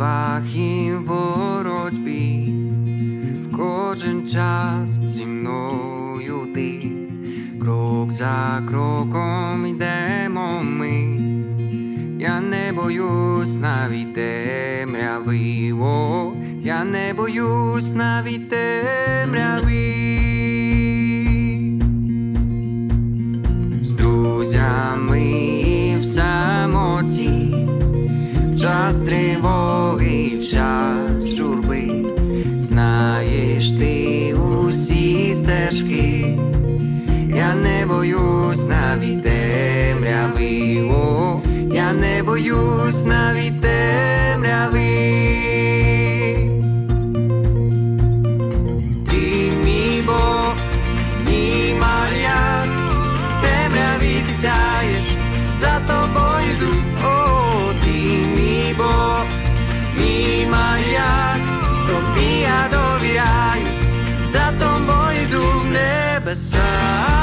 і в боротьбі, в кожен час зі мною ти, крок за кроком йдемо ми. Я не боюсь навіть темряви, о, я не боюсь навіть темряви. З друзями і в самоті, в час Я не боюсь навіть темряви, о, я не боюсь навіть темряви. Ти мій Бог, мій маяк, темряві ти сяєш, за тобою йду, о, ти мій Бог, мій маяк, тобі я довіряю, за тобою йду в. Небеса,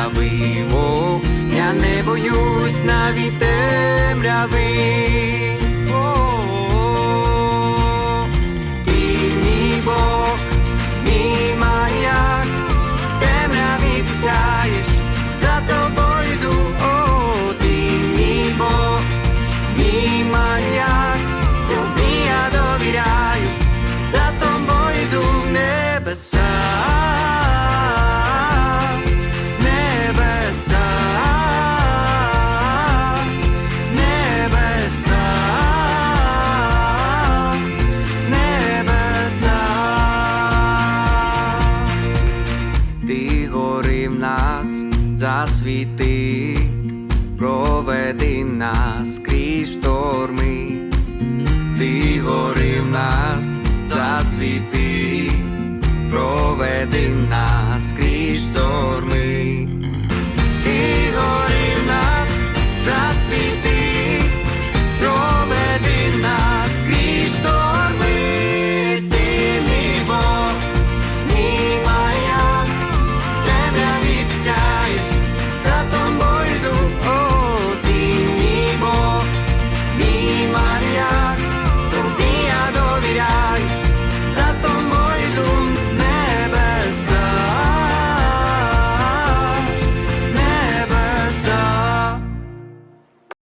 темряви, о, я не боюсь навіть темряви. О, ти мій Бог, мій маяк, сяєш, за тобою йду, о, мій маяк, тобі я довіряю, за тобою йду в. Небеса, гори в нас засвіти, проведи нас крізь шторми, ти гори в нас засвіти, проведи нас крізь шторми.